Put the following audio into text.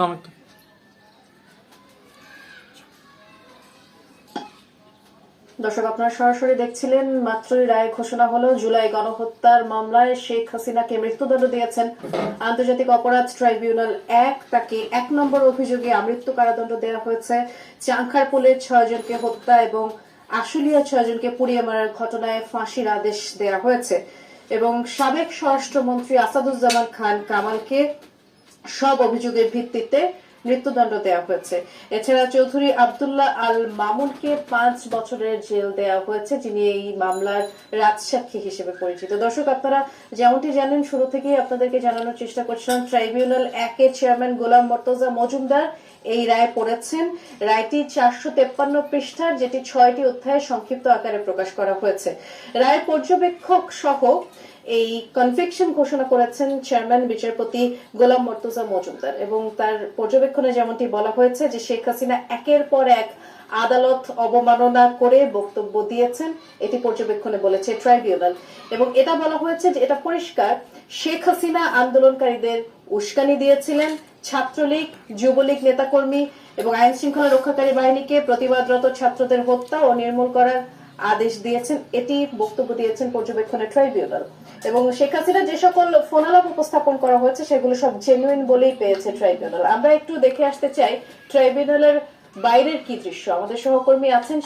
নাম দর্শক আপনারা সরাসরি দেখছিলেন মাত্রই রায় ঘোষণা হলো জুলাই গণহত্যার মামলায় শেখ হাসিনাকে মৃত্যুদণ্ড দিয়েছেন আন্তর্জাতিক অপরাধ ট্রাইব্যুনাল এক। তাকে এক নম্বর অভিযোগে আমৃত্যু কারাদণ্ড দেওয়া হয়েছে। চাংখারপুলের ছয়জনকে হত্যা এবং আশুলিয়া ছয়জনকে পুড়িয়ে মারার ঘটনায় ফাঁসির আদেশ দেওয়া হয়েছে। এবং সাবেক স্বরাষ্ট্রমন্ত্রী আসাদুজ্জামান খান কামালকে সব অভিযোগের ভিত্তিতে মৃত্যুদণ্ড দেওয়া হয়েছে। এছাড়া চৌধুরী আব্দুল্লাহ আল মামুনকে পাঁচ বছরের জেল দেওয়া হয়েছে, যিনি এই মামলার রাজসাক্ষী হিসেবে পরিচিত। দর্শক, আপনারা যেমনটি জানেন, শুরু থেকেই আপনাদেরকে জানানোর চেষ্টা করছিলাম, ট্রাইব্যুনাল একের চেয়ারম্যান গোলাম মর্তজা মজুমদার এই রায় পড়েছেন। রায়টি চারশো তেপ্পান্ন পৃষ্ঠার, যেটি ছয়টি অধ্যায়ে সংক্ষিপ্ত আকারে প্রকাশ করা হয়েছে। রায় পর্যবেক্ষক সহ এই কনভিকশন ঘোষণা করেছেন চেয়ারম্যান বিচারপতি গোলাম মর্তুজা মজুমদার। এবং তার পর্যবেক্ষণে যেমনটি বলা হয়েছে যে শেখ হাসিনা একের পর এক আদালত অবমাননা করে বক্তব্য দিয়েছেন, এটি পর্যবেক্ষণে বলেছে ট্রাইব্যুনাল এবং এটা বলা হয়েছে যে এটা পরিষ্কার, শেখ হাসিনা আন্দোলনকারীদের উস্কানি দিয়েছিলেন ছাত্রলীগ, যুবলীগ নেতাকর্মী এবং আইন শৃঙ্খলা রক্ষাকারী বাহিনীকে প্রতিবাদরত ছাত্রদের হত্যা ও নির্মূল করার আদেশ দিয়েছেন, এটি বক্তব্য দিয়েছেন পর্যবেক্ষণের ট্রাইব্যুনাল। এবং শেখ হাসিনা যে সকল ফোনালাপ উপস্থাপন করা হয়েছে, সেগুলো সব জেনুইন বলেই পেয়েছে ট্রাইব্যুনাল। আমরা একটু দেখে আসতে চাই, ট্রাইব্যুনালের বাইরের কি দৃশ্য? আমাদের সহকর্মী আছেন